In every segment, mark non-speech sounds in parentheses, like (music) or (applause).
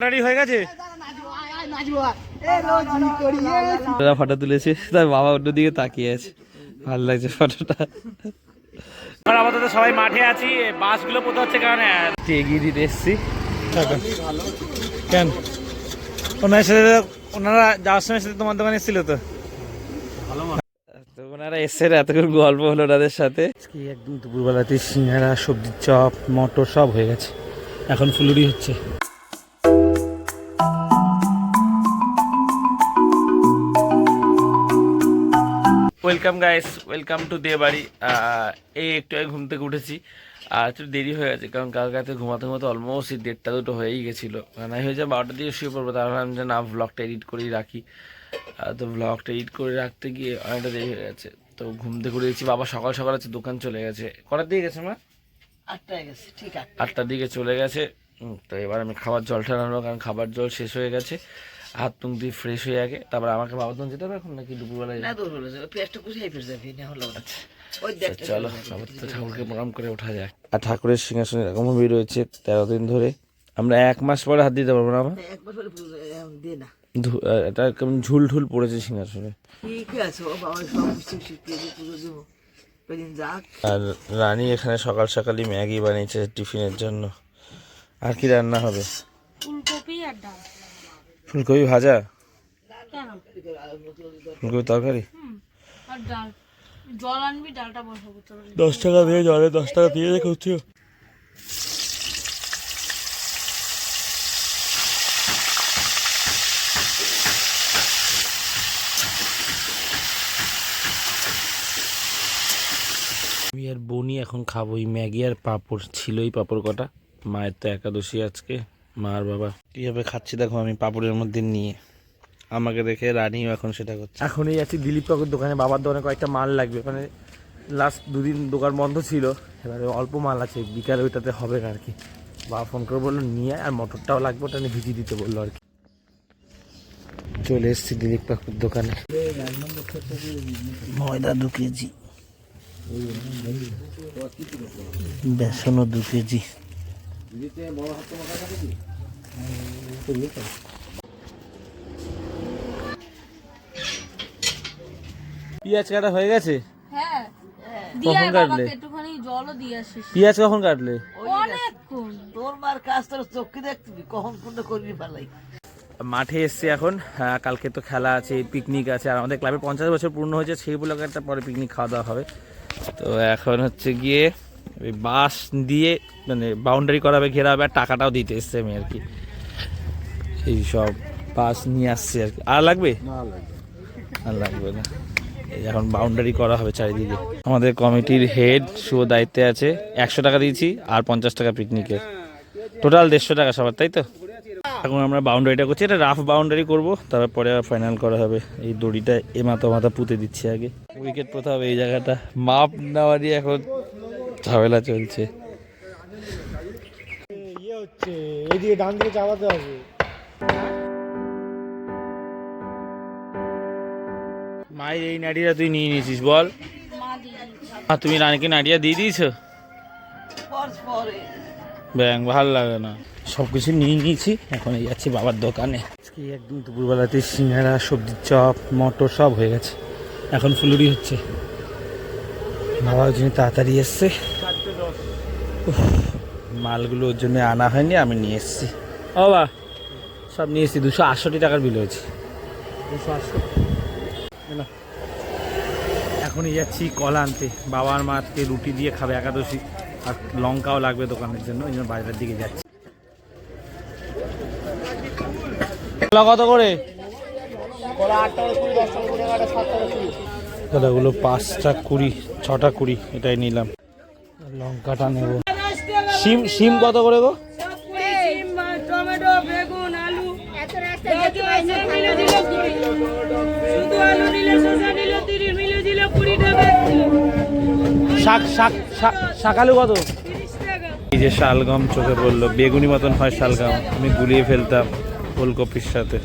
Ready হয়ে গেছে? দাদা ফটো তুলেছে তার বাবা অন্যদিকে তাকিয়ে আছে। ভালো লাগছে ফটোটা। আমরা আপাতত সবাই মাঠে আছি বাসগুলো কোথাও হচ্ছে কারণে এগিয়ে দিতে এসছি। কেন? ওনার সাথে ওনারা যাওয়ার সময় সাথে তোমার দোকানে এসেছিল তো? তো ওনারা এসছে এতক্ষণ গল্প হলো ওনাদের সাথে। আজকে একদম দুপুরবেলাতে সিঙ্গারা সবজির চপ মটর সব হয়ে গেছে। এখন ফুলুরি হচ্ছে। Welcome guys welcome to the বাড়ি এই একটু আগে ঘুম থেকে উঠেছি। আর একটু দেরি হয়ে গেছে কারণ কাল রাতে ঘুমাতে ঘুমাতে অলমোস্ট দেড়টা দুটো হয়েই গেছিল। মানে হয়ে যায় বারোটা দিয়ে শুয়ে পড়ব তার আমি যে না ভ্লগটা এডিট করেই রাখি। তো ভ্লগটা এডিট করে রাখতে গিয়ে অনেকটা দেরি হয়ে গেছে। তো ঘুম থেকে উঠে দেখছি বাবা সকাল সকাল আছে দোকান চলে গেছে। কটার দিকে গেছে মা? আটটায় গেছে ঠিক আছে আটটার দিকে চলে গেছে। তো এবার আমি খাবার জলটা রান্নাবো কারণ খাবার জল শেষ হয়ে গেছে। হাত তুম দিয়ে ফ্রেশ হয়ে আগে তারপর আমাকে বাবা তুমি যেতে হবে এখন নাকি দুপুরবেলায়? না দূর বলেছে পেঁয়াজটা কুচিয়ে ফেলে যাবি না হলো না। ওই তো দেখতে চলো আবার তো ঠাকুরকে প্রণাম করে ওঠা যায় আর ঠাকুরের সিংহাসনে এরকমও ভিড় রয়েছে তেরো দিন ধরে আমরা এক মাস পরে হাত দিতে পারব না আমার বলে পুজো এখন দিয়ে না। এটা কেমন ঝুল ঝুল পড়েছে সিংহাসনে। যাক। আর রানী এখানে সকাল সকালই ম্যাগি বানিয়েছে টিফিনের জন্য। আর কি রান্না হবে? ফুলকপি আর ডাল। ফুলকপি ভাজা? ফুলকপি তরকারি? হুম আর ডাল। জল আনবি ডালটা বসাবো দশ টাকা দিয়ে জলে দশ টাকা দিয়ে হচ্ছে আমি আর বনি এখন খাব এই ম্যাগি আর পাঁপড় ছিলই পাঁপড় কটা। মায়ের তো একাদশী আজকে। মা আর বাবা। কীভাবে খাচ্ছি দেখো আমি পাপড়ের মধ্যে নিয়ে। আমাকে দেখে রানীও এখন সেটা করছে। এখনই আছি দিলীপ কাকুর দোকানে বাবার দোকানে কয়েকটা মাল লাগবে। মানে লাস্ট দুদিন দোকান বন্ধ ছিল এবারে অল্প মাল আছে বিকালে ওইটাতে হবে না আর কি। বাবা ফোন করে বলল নিয়ে আর মটরটাও লাগবে ওটা নিয়ে ভিজিয়ে দিতে বলল আর কি। চলে এসেছি দিলীপ কাকুর দোকানে। ময়দা দু কেজি। বেসনও দু কেজি। পেঁয়াজ কাটা হয়ে গেছে? হ্যাঁ। দিয়ে কাটলে? একটুখানি জলও দিয়ে আসিস। পেঁয়াজ কখন কাটলে? অনেকক্ষণ। তোর মার কাজ তোর চোখে দেখবি কখন কোনটা করবি পালাই মাঠে এসছি এখন। হ্যাঁ, কালকে তো খেলা আছে পিকনিক আছে আর আমাদের ক্লাবে পঞ্চাশ বছর পূর্ণ হয়েছে সেই উপলক্ষে একটা পরে পিকনিক খাওয়া দাওয়া হবে। তো এখন হচ্ছে গিয়ে বাঁশ দিয়ে মানে বাউন্ডারি করা হবে ঘেরা হবে আর টাকাটাও দিতে এসছে আমি আর কি। এই সব বাঁশ নিয়ে আসছে আর কি। আর লাগবে? আর লাগবে না। এখন বাউন্ডারি করা হবে চারিদিকে। আমাদের কমিটির হেড শুভ দায়িত্বে আছে। একশো টাকা দিয়েছি আর পঞ্চাশ টাকা পিকনিকের টোটাল দেড়শো টাকা সবার তাই তো? এখন আমরা বাউন্ডারিটা করছি। এটা রাফ বাউন্ডারি করব। তারপরে ফাইনাল করা হবে। এই দড়িটা এ মাথা মাথা পুঁতে দিচ্ছি আগে। উইকেট পোতা হবে এই জায়গাটা। মাপ নেওয়া দিয়ে এখন ঝামেলা চলছে। ইয়ে হচ্ছে এইদিকে ডান দিকে চাপাতে হবে। মায়ের এই নাড়িটা তুই নিয়ে নিয়েছিস বল। আর তুমি রানীকে নাড়িয়া দিয়ে দিয়েছ? ব্যাং ভালো লাগে না। সব কিছু নিয়ে নিয়েছি এখন এই যাচ্ছি বাবার দোকানে। আজকে একদম দুপুরবেলাতে সিঙ্গারা সবজির চপ মটর সব হয়ে গেছে। এখন ফুলুরি হচ্ছে। বাবা ওই জন্য তাড়াতাড়ি এসছে। মালগুলো ওর জন্য আনা হয়নি আমি নিয়ে এসেছি। ও বা সব নিয়ে এসেছি দুশো আটষট্টি টাকার বিল হয়েছে। দুশো আটষট্টি। এখনই যাচ্ছি কলা আনতে। বাবার মাকে রুটি দিয়ে খাবে একাদশী আর লঙ্কাও লাগবে দোকানের জন্য ওই জন্য বাজারের দিকে যাচ্ছি। কলা কত করে? কলাগুলো পাঁচটা কুড়ি, ছটা কুড়ি, এটাই নিলাম। লঙ্কাটা নেব। সিম সিম কত করে গো? শাক শাক কত? এই যে শালগম চোখে পড়ল। বেগুনি মতন হয় শালগম। আমি গুলিয়ে ফেলতাম ফুলকপির সাথে।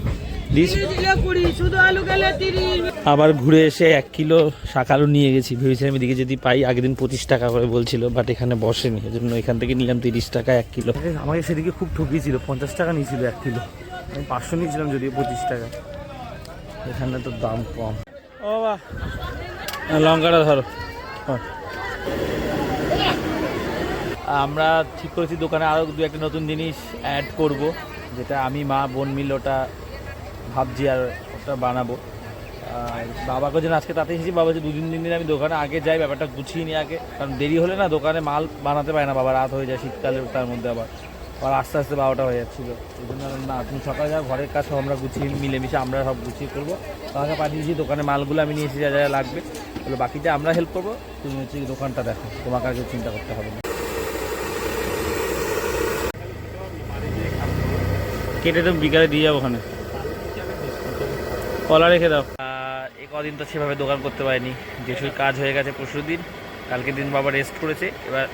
আবার ঘুরে এসে এক কিলো শাকালু নিয়ে গেছি। ভেবেছিলাম এদিকে যদি পাই আগের দিন পঁচিশ টাকা করে বলছিল বাট এখানে বসেনি। এই জন্য এখান থেকে নিলাম তিরিশ টাকা এক কিলো। আমাকে সেদিকে খুব ঠকিয়েছিল পঞ্চাশ টাকা নিয়েছিল এক কিলো। আমি পাঁচশো নিয়েছিলাম যদিও পঁচিশ টাকা। এখানে তো দাম কম। ও বাহ। লঙ্কাটা ধরো। হ্যাঁ। আমরা ঠিক করেছি দোকানে আরও দু একটা নতুন জিনিস অ্যাড করব যেটা আমি মা বোন মিল ওটা ভাবছি আর ওটা বানাবো। আর বাবাকে যেন আজকে তাতে এসেছি, বাবা যে দুদিন তিন দিন আমি দোকানে আগে যাই, ব্যাপারটা গুছিয়ে নিই আগে। কারণ দেরি হলে না দোকানে মাল বানাতে পারে না, বাবা রাত হয়ে যায় শীতকালে তার মধ্যে আবার। আবার আস্তে আস্তে বারোটা হয়ে যাচ্ছিল। এই জন্য না, তুমি সকালে যাও, ঘরের কাজ সব আমরা গুছিয়ে মিলেমিশে আমরা সব গুছিয়ে করব। তোমাকে পাঠিয়েছি দোকানে মালগুলো আমি নিয়ে যা যা লাগবে। তাহলে বাকিটা আমরা হেল্প করব, তুমি হচ্ছে দোকানটা দেখো, তোমাকে আগে চিন্তা করতে হবে না। কেটে তো বিকালে দিয়ে যাব ওখানে। কলা রেখে দাও। এই কদিন তো সেভাবে দোকান করতে পারিনি। যেসব কাজ হয়ে গেছে পরশু দিন কালকে দিন বাবা রেস্ট করেছে। এবার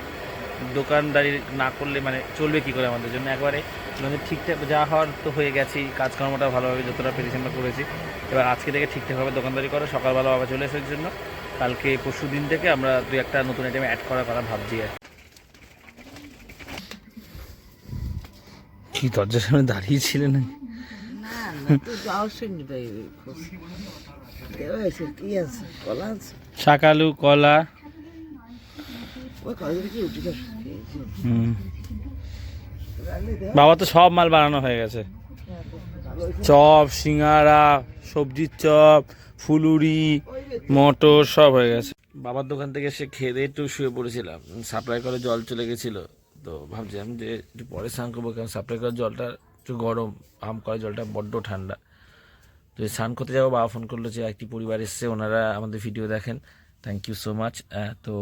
দোকানদারি না করলে মানে চলবে কি করে আমাদের জন্য? একবারে মানে ঠিকঠাক যা হওয়ার তো হয়ে গেছি কাজকর্মটা ভালোভাবে যতটা পেরেছি আমরা করেছি। এবার আজকে থেকে ঠিকঠাকভাবে দোকানদারি করো। সকালবেলা বাবা চলে আসার জন্য। কালকে পরশু দিন থেকে আমরা দুই একটা নতুন আইটেম অ্যাড করার কথা ভাবছি আর কি। দরজার সামনে দাঁড়িয়েছিলেন না শাকালু, কলা। বাবা তো সব মাল বানানো হয়ে গেছে। চপ, সিঙ্গারা, সবজির চপ, ফুলুরি, মটর সব হয়ে গেছে। বাবার দোকান থেকে সে খেয়ে দিয়ে একটু শুয়ে পড়েছিলাম। সাপ্লাই করে জল চলে গেছিল। তো ভাবছিলাম যে একটু পরে স্নান করব, কারণ সাপ্লাই করার জলটা একটু গরম, আম করে জলটা বড্ড ঠান্ডা। তো স্নান করতে যাব, বাবা ফোন করল যে একটি পরিবার এসছে, ওনারা আমাদের ভিডিও দেখেন। থ্যাংক ইউ সো মাচ তো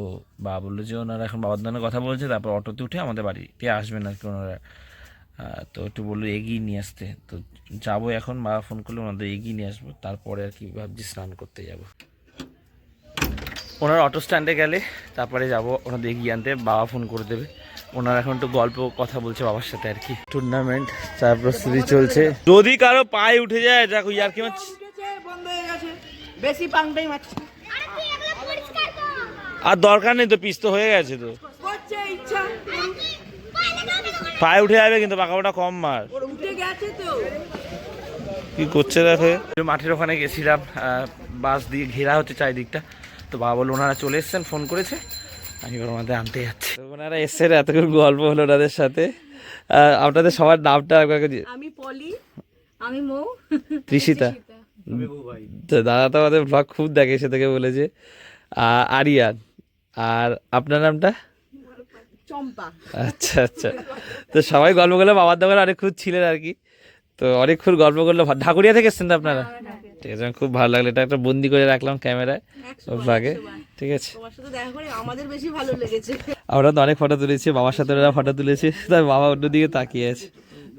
বাবা বলল যে ওনারা এখন বাবার দোকানে কথা বলছে, তারপর অটোতে উঠে আমাদের বাড়িতে আসবেন আর কি ওনারা। তো একটু বলল এগিয়ে নিয়ে আসতে। তো যাব এখন, বাবা ফোন করলে, ওনাদের এগিয়ে নিয়ে আসব, তারপরে আর কি ভাবছি স্নান করতে যাব। ওনার অটো স্ট্যান্ডে গেলে, তারপরে যাব ওনাদের এগিয়ে আনতে, বাবা ফোন করে দেবে। ওনারা এখন একটু গল্প, কথা বলছে বাবার সাথে আর কি। টুর্নামেন্ট চার প্রস্তুতি চলছে। যদি কারও পায়ে উঠে যায় দেখো ইয়ার কি গেছে বেশি পাংটাই মারছে আর দরকার নেই তো, পিস তো হয়ে গেছে তো। পায়ে উঠে যাবে কিন্তু পাকাটা কম মার কি করছে দেখো? মাঠের ওখানে গেছিলাম বাস দিয়ে ঘেরা হচ্ছে চারিদিকটা। তো বাবা বলল ওনারা চলে এসছেন ফোন করেছে। আমি এবার ওনাদের আনতে যাচ্ছি। তো ওনারা এসছেন এতক্ষণ গল্প হলো ওনাদের সাথে। আপনাদের সবার নামটা আমি পলি আমি মৌ। তৃষিতা তো দাদা তো আমাদের ব্লগ খুব দেখে সে থেকে বলেছে। আরিয়ান আর আপনার নামটা? চম্পা। আচ্ছা আচ্ছা। তো সবাই গল্প করল বাবার দোকানে অনেকক্ষণ ছিলেন আর কি। তো অনেকক্ষণ গল্প করল ঢাকুরিয়া থেকে এসছেন তো আপনারা? ঠিক আছে খুব ভালো লাগল। এটা একটা বন্দি করে রাখলাম ক্যামেরায় ব্লগে ঠিক আছে। তোমার সাথে দেখা করে আমাদের বেশি ভালো লেগেছে। আমরা তো অনেক ফটো তুলেছি বাবার সাথে ওরা ফটো তুলেছে তাই বাবা অন্যদিকে তাকিয়ে আছে।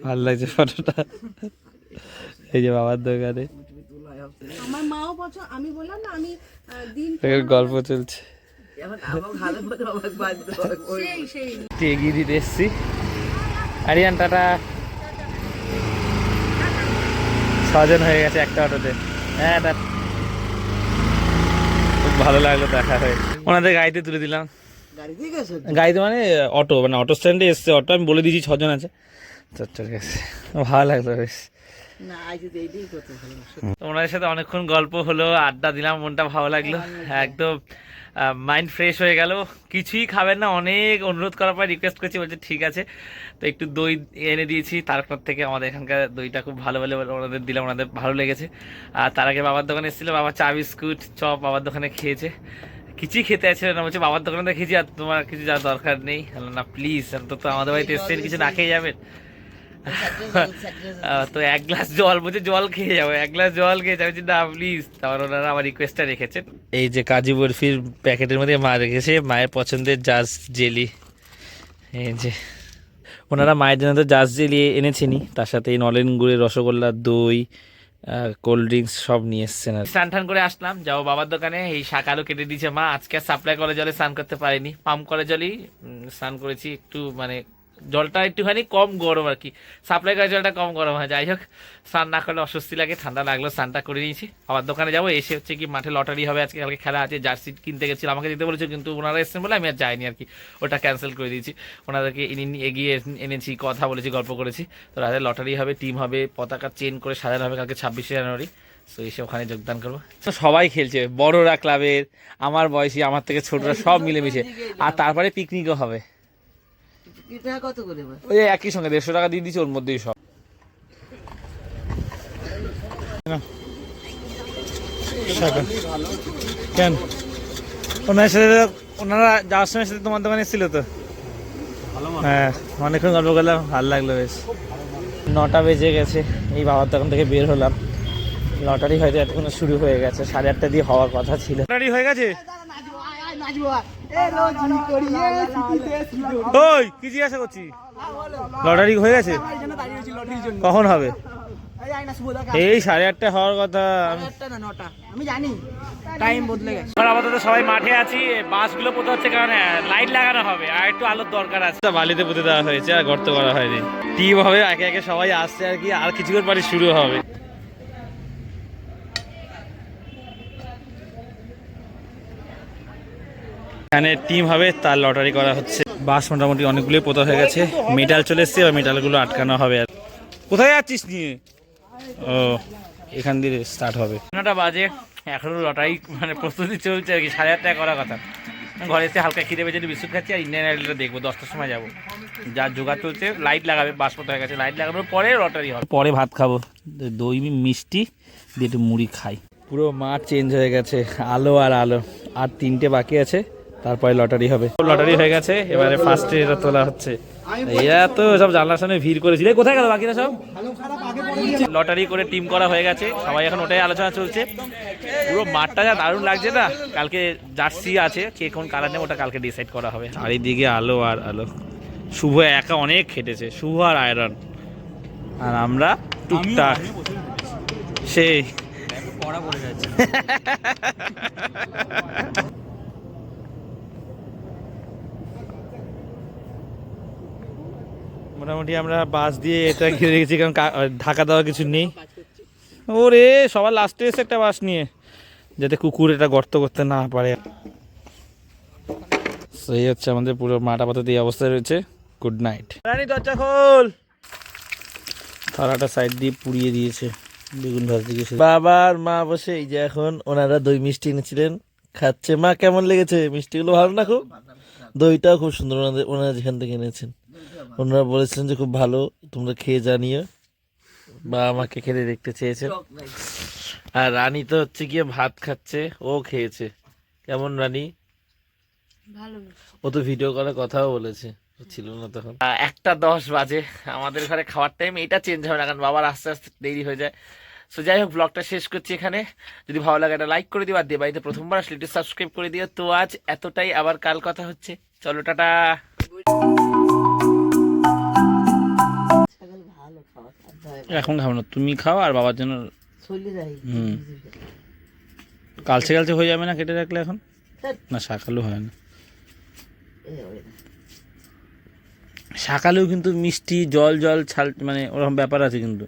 ভালো লাগছে ফটোটা এই যে বাবার দোকানে। আমার মাও পছন্দ আমি বললাম না আমি দিন গল্প চলছে। এগিয়ে দিতে এসছি। আরিয়ান টাটা। ছজন হয়ে গেছে একটা অটোতে। হ্যাঁ খুব ভালো লাগল দেখা হয়ে। ওনাদের গাড়িতে তুলে দিলাম। গাড়িতে মানে অটো মানে অটো স্ট্যান্ডে এসছে অটো আমি বলে দিয়েছি ছজন আছে। চলে গেছে। ভালো লাগল বেশ। ওনাদের সাথে অনেকক্ষণ গল্প হলো আড্ডা দিলাম মনটা ভালো লাগল। একদম। মাইন্ড ফ্রেশ হয়ে গেল। কিছুই খাবেন না অনেক অনুরোধ করার পর রিকোয়েস্ট করছি বলছে ঠিক আছে। তো একটু দই এনে দিয়েছি তারপর থেকে আমাদের এখানকার দইটা খুব ভালো বলে ওনাদের দিলাম ওনাদের ভালো লেগেছে। আর তার আগে বাবার দোকানে এসেছিল বাবা চা বিস্কুট চপ বাবার দোকানে খেয়েছে। কিছুই খেতে আছে না বলছে বাবার দোকানে খেয়েছি আর তোমার কিছু যাওয়ার দরকার নেই। না প্লিজ তো তো আমাদের বাড়িতে এসছেন কিছু না খেয়ে যাবেন। তো এক গ্লাস জল বলছে জল খেয়ে যাব এক গ্লাস জল খেয়ে যাবে না প্লিজ তারপর ওনারা আমার রিকোয়েস্টটা রেখেছেন। এই যে কাজু বরফির প্যাকেটের মধ্যে মা রেখেছে মায়ের পছন্দের জাজ জেলি এই যে ওনারা মায়ের জন্য তো জাজ জেলি এনেছেনই। তার সাথে এই নলেন গুড়ের রসগোল্লা দই কোল্ড ড্রিঙ্কস সব নিয়ে এসছেন আর স্নান টান করে আসলাম যাও বাবার দোকানে এই শাক আলু কেটে দিয়েছে মা। আজকে সাপ্লাই কলে জলে স্নান করতে পারিনি। পাম্প কলে জলেই স্নান করেছি একটু মানে জলটা একটুখানি কম গরম আর কি। সাপ্লাই করা জলটা কম গরম হয়। যাই হোক, স্নান না করলে অস্বস্তি লাগে, ঠান্ডা লাগল স্নানটা করে নিয়েছি। আবার দোকানে যাব, এসে হচ্ছে কি মাঠে লটারি হবে, আজকে কালকে খেলা আছে জার্সি কিনতে গেছিলাম আমাকে দিতে বলেছে, কিন্তু ওনারা এসছেন বলে আমি আর যাইনি আর কি। ওটা ক্যান্সেল করে দিয়েছি। ওনাদেরকে এগিয়ে এনেছি, কথা বলেছি, গল্প করেছি। তো রাতে লটারি হবে টিম হবে, পতাকা চেন করে সাজানো হবে কালকে ছাব্বিশে জানুয়ারি। তো এসে ওখানে যোগদান করব। তো সবাই খেলছে, বড়রা ক্লাবের আমার বয়সী, আমার থেকে ছোটরা সব মিলেমিশে। আর তারপরে পিকনিকও হবে। ওই একই সঙ্গে, দেড়শো টাকা দিয়ে দিচ্ছি ওর মধ্যেই সব। কেন? ওনার সাথে ওনারা যাওয়ার সময় সাথে তোমার দোকানে এসেছিল তো? হ্যাঁ অনেকক্ষণ গল্প করলাম, ভালো লাগল বেশ। নটা বেজে গেছে, এই বাবার দোকান থেকে বের হলাম। লটারি হয়তো এতক্ষণ শুরু হয়ে গেছে, সাড়ে আটটা দিয়ে হওয়ার কথা ছিল। লটারি হয়ে গেছে? ওই লটারি হয়ে গেছে? কখন হবে? এই সাড়ে আটটা হওয়ার কথা। এবার আপাতত সবাই মাঠে আছি। বাসগুলো হচ্ছে লাইট লাগানো হবে। আর একটু আলোর দরকার আছে। বালিতে পুঁতে দেওয়া হয়েছে, আর গর্ত করা হয়নি। টিম হবে, একে একে সবাই আসছে আর কি। আর কিছুক্ষণ পরে শুরু হবে। এখানে টিম হবে তার লটারি করা হচ্ছে। বাস মোটামুটি অনেকগুলোই পোতা হয়ে গেছে। মেডাল চলে এসছে এবার মেটালগুলো আটকানো হবে আর। কোথায় যাচ্ছিস নিয়ে? ও এখান দিয়ে স্টার্ট হবে। নটা বাজে এখনও লটারি মানে প্রস্তুতি চলছে আর কি সাড়ে আটটায় করার কথা। ঘরে এসে হালকা খিদে বেজে বিস্কুট খাচ্ছি আর ইন্ডিয়ান আইডলটা দেখব দশটার সময় যাব। যা জোগাড় চলছে লাইট লাগাবে বাসমত হয়ে গেছে লাইট লাগানোর পরে লটারি হবে। পরে ভাত খাব দই মিষ্টি দিয়ে একটু মুড়ি খাই। পুরো মাঠ চেঞ্জ হয়ে গেছে আলো আর আলো। আর তিনটে বাকি আছে। তারপরে লটারি হবে। লটারি হয়ে গেছে এবারে ফার্স্টে এটা তোলা হচ্ছে। এরা তো সব জানলার সামনে ভিড় করেছিল এই কোথায় গেল বাকিরা সব? লটারি করে টিম করা হয়ে গেছে। সবাই এখন ওটাই আলোচনা চলছে। পুরো মাঠটা যা দারুণ লাগছে না? কালকে জার্সি আছে কে কোন কালার নেবে ওটা কালকে ডিসাইড করা হবে। চারিদিকে আলো আর আলো। শুভ একা অনেক খেটেছে শুভ আর আয়রন। আর আমরা টুকটাক। সেই। (laughs) মোটামুটি আমরা বাস দিয়ে এটা ঘিরে রেখেছি কারণ ঢাকা দেওয়ার কিছু নেই। ওরে সবার লাস্টে এসে একটা বাস নিয়ে যাতে কুকুর এটা গর্ত করতে না পারে। সেই হচ্ছে আমাদের পুরো মাঠ আপাতত এই অবস্থায় রয়েছে। গুড নাইট রানী দরজা খোল। থালাটা সাইড দিয়ে পুড়িয়ে দিয়েছে। বেগুন ভাজতে গেছে। বাবা আর মা বসে এই যে এখন ওনারা দই মিষ্টি এনেছিলেন। খাচ্ছে। মা কেমন লেগেছে? মিষ্টিগুলো ভালো না খুব? দইটাও খুব সুন্দর ওনাদের ওনারা যেখান থেকে এনেছেন। ওনারা বলেছেন যে খুব ভালো তোমরা খেয়ে জানিও বা আমাকে খেতে দেখতে চেয়েছেন। আর রানী তো হচ্ছে গিয়ে ভাত খাচ্ছে ও খেয়েছে। কেমন রানী? ও তো ভিডিও কলে কথাও বলেছে ছিল না তখন। একটা দশ বাজে আমাদের ঘরে খাওয়ার টাইম এটা চেঞ্জ হবে না কারণ বাবার আস্তে আস্তে দেরি হয়ে যায়। সো যাই হোক ব্লগটা শেষ করছি এখানে। যদি ভালো লাগে একটা লাইক করে দিও আর দিয়ে বাড়িতে প্রথমবার আসলে একটু সাবস্ক্রাইব করে দিও। তো আজ এতটাই আবার কাল কথা হচ্ছে। চলো টাটা। এখন খাব না তুমি খাও আর বাবার জন্য হুম। কালচে কালচে হয়ে যাবে না কেটে রাখলে এখন? না শাকালু হয় না। শাকালেও কিন্তু মিষ্টি জল জল ছাল মানে ওরকম ব্যাপার আছে কিন্তু।